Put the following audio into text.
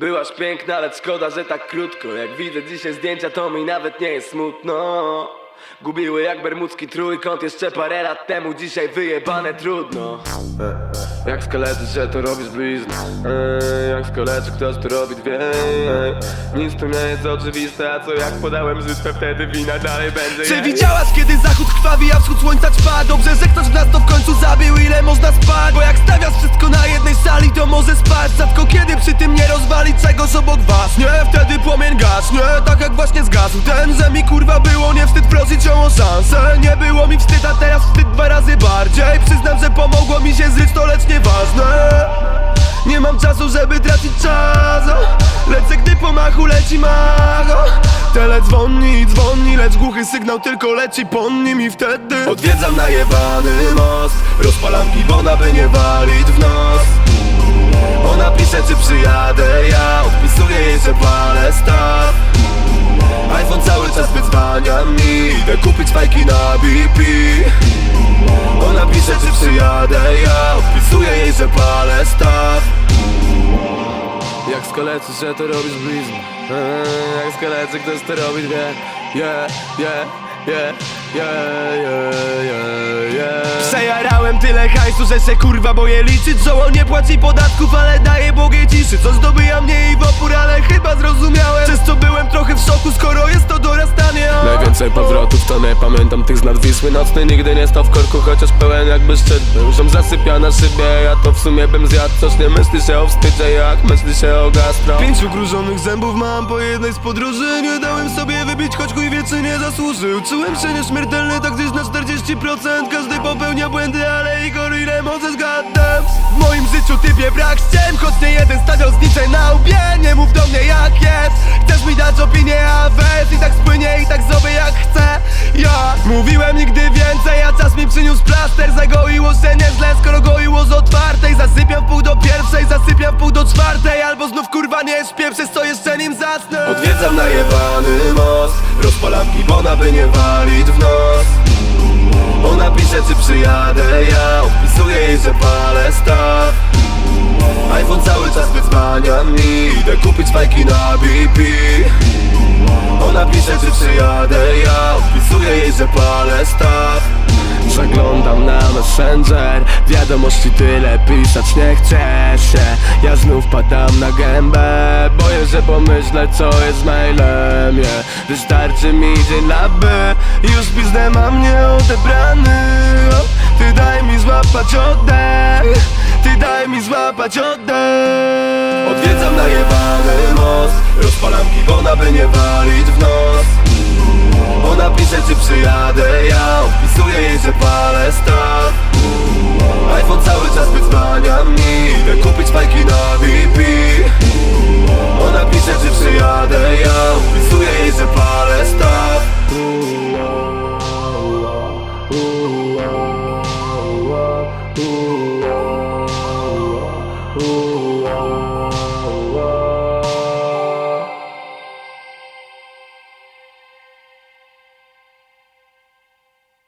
Byłaś piękna, lecz szkoda, że tak krótko. Jak widzę dzisiaj zdjęcia, to mi nawet nie jest smutno. Gubiły jak bermudzki trójkąt jeszcze parę lat temu. Dzisiaj wyjebane trudno. Jak skaleczy się to robisz blizn. Ej, Jak skaleczy ktoś to robi dwie. Nic tu nie jest oczywiste, a co jak podałem życzę wtedy wina dalej będzie Czy widziałaś kiedy zachód krwawi, a wschód słońca trwa? Dobrze, że ktoś w nas to w końcu zabił, ile można spać? Bo jak stawiasz wszystko na czegoś obok was. Nie, wtedy płomień gaśnie, tak jak właśnie zgasł. Ten, że mi kurwa było nie wstyd prosić ją o szansę Nie było mi wstyd, a teraz wstyd dwa razy bardziej. Przyznam, że pomogło mi się zryć, to lecz nieważne. Nie mam czasu, żeby tracić czas. Lecę, gdy po machu leci macho Tele dzwoni, lecz głuchy sygnał tylko leci po nim i wtedy Odwiedzam najebany most kupić fajki na BP Ona pisze, czy przyjadę, ja odpisuję jej, że palę staw. Jak skaleczy się to robisz blizn. Eee, Jak skaleczy ktoś to robi wie. Yeah, yeah, yeah, yeah, yeah, yeah, yeah. Przejarałem tyle hajsu, że się kurwa boję liczyć Żoło nie płaci podatków, ale daje Bogie ciszy. Co zdobyja mnie i w opór, ale chyba zrozumiałem. Przez co byłem trochę w szoku, skoro jest to dorastanie. Nie pamiętam tych z nad Wisły Nocny nigdy nie stał w korku, chociaż pełen jakby szczyt był. Ziom zasypia na szybie, ja to w sumie bym zjadł. Coś nie myśli się o wstydzie, jak myśli się o gastro. Pięciu grużonych zębów mam po jednej z podróży. Nie dałem sobie wybić, choć chuj wie czy nie zasłużył. Czułem się nieśmiertelny, tak gdzieś na 40% Każdy popełnia błędy, ale Igor ile może zgadnę W moim życiu typie brak ściem Choć nie jeden stawiał znicze na łbie. Nie mów do mnie jak jest. Chcesz plaster Zagoiło się nieźle, skoro goiło z otwartej. Zasypiam w pół do pierwszej, zasypiam w pół do czwartej Albo znów kurwa nie śpię, przez co jeszcze nim zasnę. Odwiedzam najebany most Rozpalam kibona, by nie walić w nos. Ona pisze, czy przyjadę, ja odpisuję jej, że palę staw. iPhone cały czas wyzwania mi Idę kupić fajki na BP Ona pisze, czy przyjadę, ja odpisuję jej, że palę staw Zaglądam na messenger. Wiadomości tyle pisać nie chce się. Ja znów padam na gębę. Boję, że pomyślę co jest mailem. Yeah. Wystarczy mi dzień na by Już piznę mam nieodebrany. O, Ty daj mi złapać oddech. Ty daj mi złapać oddech. Odwiedzam najebany most. Rozpalam kibona, by nie walić pisze czy przyjadę ja Opisuję jej, że palę staw.